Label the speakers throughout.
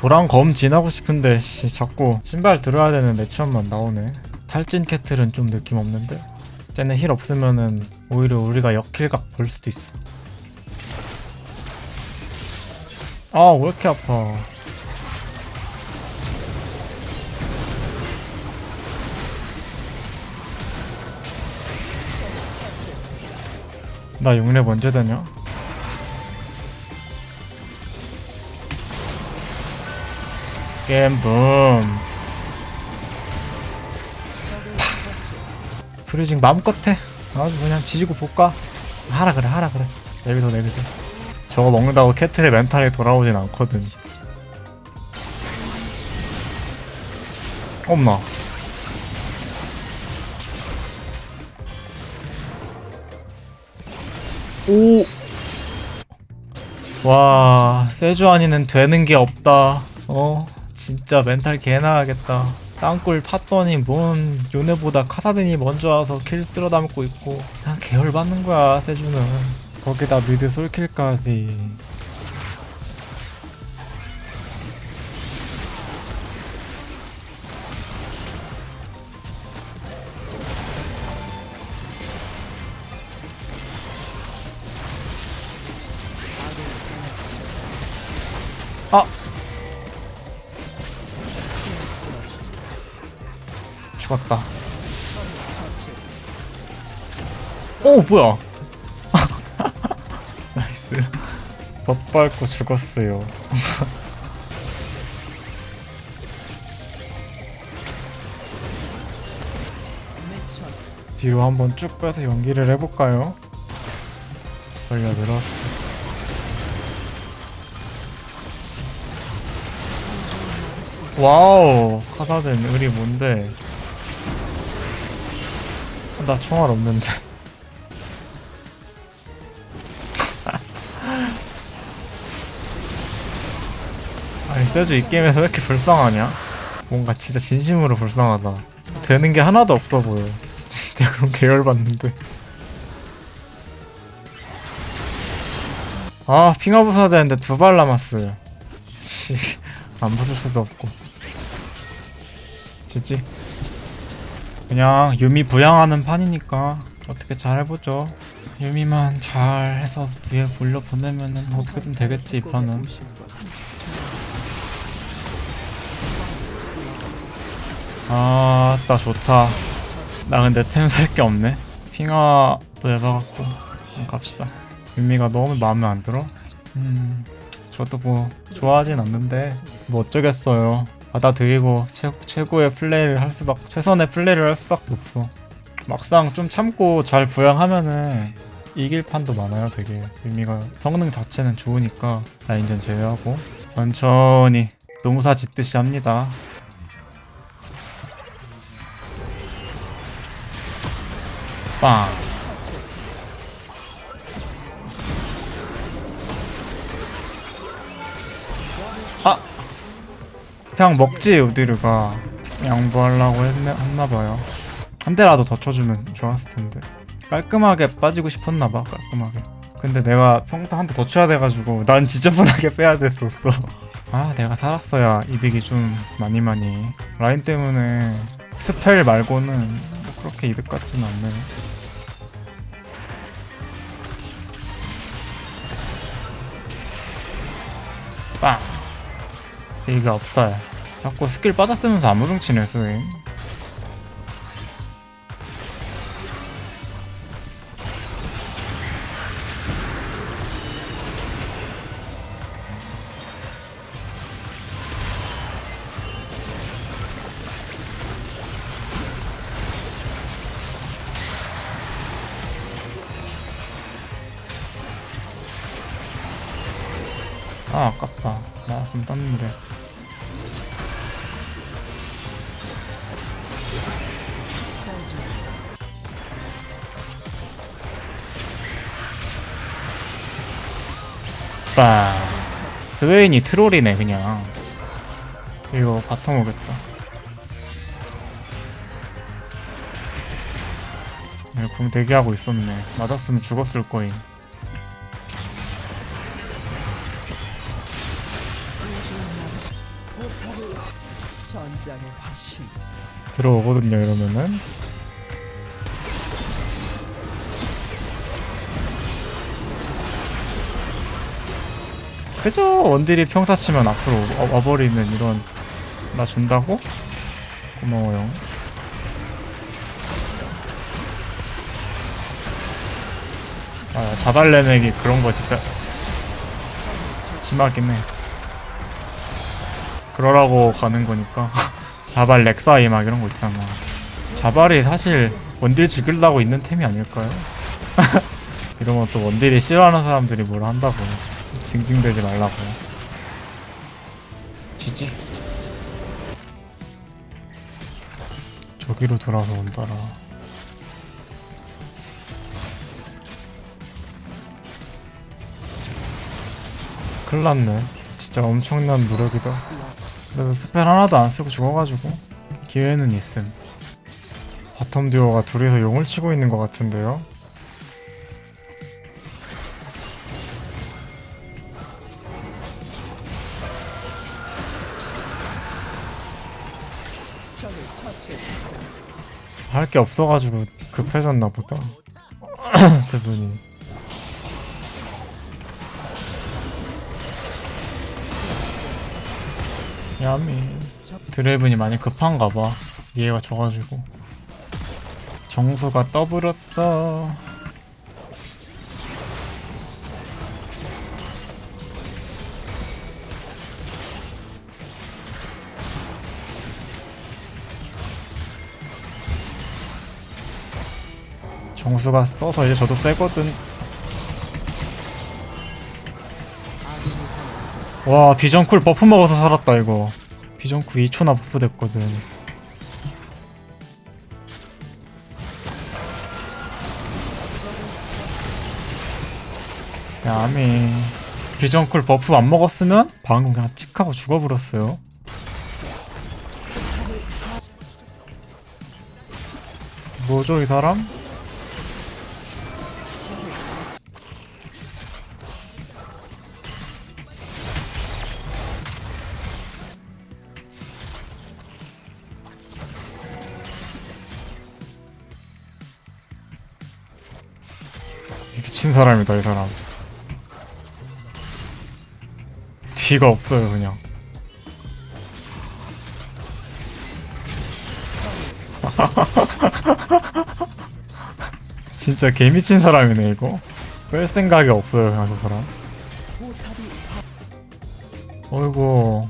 Speaker 1: 도랑 검 지나고 싶은데 씨 자꾸 신발 들어야 되는 매치업만 나오네. 탈진 캐틀은 좀 느낌 없는데? 쟤네 힐 없으면은 오히려 우리가 역킬각 볼 수도 있어. 아 왜 이렇게 아파? 나 용렙 언제 되냐? 게임붐. 프리징 마음껏 해. 아주 그냥 지지고 볼까? 하라 그래 하라 그래. 내비서 내비서 저거 먹는다고 캐틀의 멘탈이 돌아오진 않거든. 없나? 오. 와, 세주아니는 되는 게 없다. 어, 진짜 멘탈 개나가겠다. 땅굴 팠더니 뭔 요네보다 카사딘이 먼저 와서 킬 쓸어 담고 있고. 그냥 계열 받는 거야 세주는 거기다 미드 솔킬까지. 아 죽었다. 오 뭐야? 나이스. 덧밟고 죽었어요. 뒤로 한번 쭉 빼서 연기를 해볼까요? 걸려들었어. 와우 카사덴 의리 뭔데 나 총알 없는데. 아니 세주 이 게임에서 왜 이렇게 불쌍하냐? 뭔가 진짜 진심으로 불쌍하다. 되는 게 하나도 없어 보여. 진짜 그런 계열받는데. 아 핑하 부숴야 되는데 두 발 남았어요. 씨, 안 부술 수도 없고. 지지 그냥 유미 부양하는 판이니까 어떻게 잘 해보죠. 유미만 잘 해서 뒤에 몰려 보내면은 어떻게든 되겠지 이 판은. 아따 좋다. 나 근데 템 살 게 없네. 핑화도 해봐갖고 좀 갑시다. 유미가 너무 마음에 안 들어? 음 저도 뭐 좋아하진 않는데 뭐 어쩌겠어요 받아들이고 최, 최고의 플레이를 할 수밖 최선의 플레이를 할 수밖에 없어. 막상 좀 참고 잘 부양하면은 이길 판도 많아요 되게. 의미가 성능 자체는 좋으니까 라인전 제외하고 천천히 농사 짓듯이 합니다. 빵 그냥 먹지 우디르가. 양보하려고 했네, 했나봐요. 한 대라도 더 쳐주면 좋았을 텐데. 깔끔하게 빠지고 싶었나봐 깔끔하게. 근데 내가 평타 한 대 더 쳐야 돼가지고 난 지저분하게 빼야 됐었어 아 내가 살았어야 이득이 좀 많이 많이. 라인 때문에 스펠 말고는 뭐 그렇게 이득 같진 않네. 빵 이게 없어요. 자꾸 스킬 빠졌으면서 안 무등치네 스윙 아 아깝다. 나왔으면 떴는데 빵 스웨인이 트롤이네 그냥. 이거 바텀 오겠다. 네, 궁 대기하고 있었네. 맞았으면 죽었을 거임. 들어오거든요 이러면은 그죠? 원딜이 평타 치면 앞으로 와- 와버리는 이런 나 준다고? 고마워요. 아 자발레넥이 그런 거 진짜 심하긴 해. 그러라고 가는 거니까. 자발 렉사이 막 이런 거 있잖아. 자발이 사실 원딜 죽이려고 있는 템이 아닐까요? 이러면 또 원딜이 싫어하는 사람들이 뭐라 한다고 징징대지 말라고. 지지. 저기로 돌아서 온다라. 큰일났네. 진짜 엄청난 노력이다. 그래서 스펠 하나도 안 쓰고 죽어가지고 기회는 있음. 바텀 듀오가 둘이서 용을 치고 있는 것 같은데요 할 게 없어가지고 급해졌나 보다. 두 분이. 야미. 드래븐이 많이 급한가 봐. 이해가 져가지고. 정수가 떠버렸어 정수가 써서 이제 저도 세거든. 와 비전쿨 버프 먹어서 살았다 이거. 비전쿨 2초나 버프 됐거든. 야 아미. 비전쿨 버프 안 먹었으면 방금 그냥 찍 하고 죽어버렸어요. 뭐죠 이 사람? 미친 사람이다 이 사람 뒤가 없어요 그냥. 진짜 개미친 사람이네 이거. 뺄 생각이 없어요 그냥 저 사람. 어이구.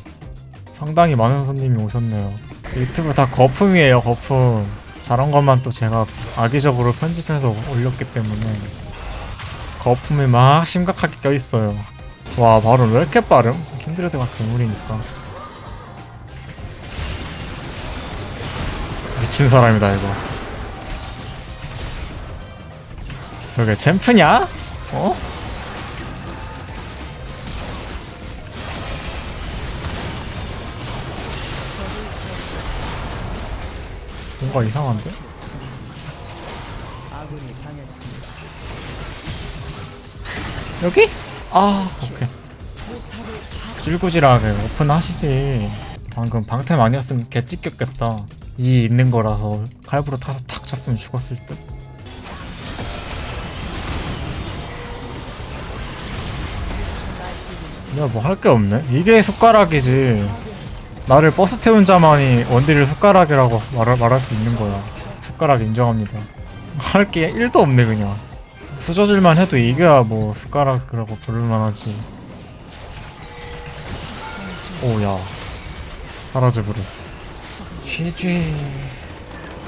Speaker 1: 상당히 많은 손님이 오셨네요. 유튜브 다 거품이에요 거품. 잘한 것만 또 제가 악의적으로 편집해서 올렸기 때문에 거품이 막 심각하게 껴있어요 와 발음 왜 이렇게 빠름? 킨드레드가 괴물이니까 미친 사람이다 이거 저게 챔프냐? 어? 뭔가 이상한데? 여기? 아. 오케이. 쫄구질하게 오픈하시지. 방금 방템 아니었으면 개 찢겼겠다. 이 있는 거라서 칼부로 타서 탁 쳤으면 죽었을 듯. 내가 뭐 할 게 없네? 이게 숟가락이지. 나를 버스 태운 자만이 원딜을 숟가락이라고 말, 말할 수 있는 거야. 숟가락 인정합니다. 할 게 1도 없네 그냥 수저질만 해도 이겨야 뭐 숟가락이라고 부를만 하지. 오야. 사라져버렸어. GG